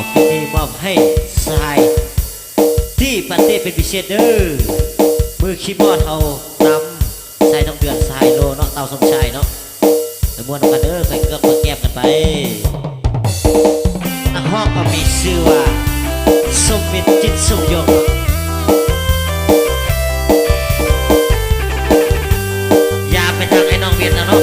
อบปีนี้มอบให้ทราย ที่ปาเต้เป็นพิเศษเด้อมือคีย์บอร์ดเอาตำใส่ต้องเดือนทรายโลเนาะเตาสมชายเนาะไปม้วนเอากันเด้อใส่เกลือเพื่อแก้มกันไปนักห้องก็มีชื่อว่าสมมิตรจิตสุขยงเนาะอย่าไปทางไอ้น้องเวียนนะเนาะ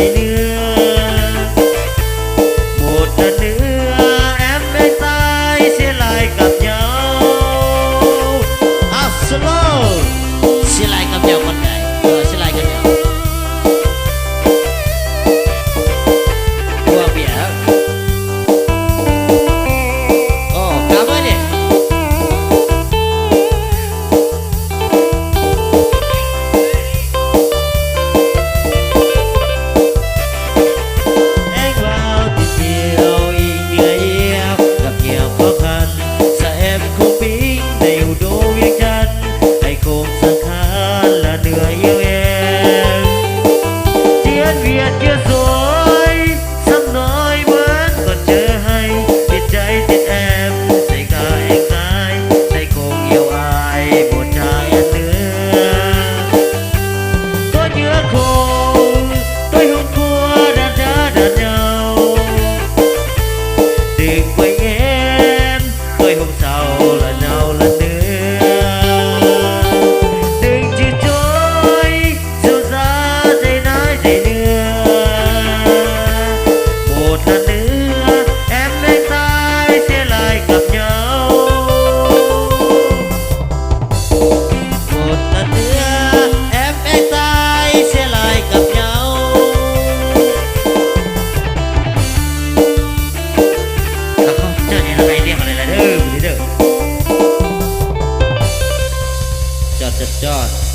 Hallelujah. God.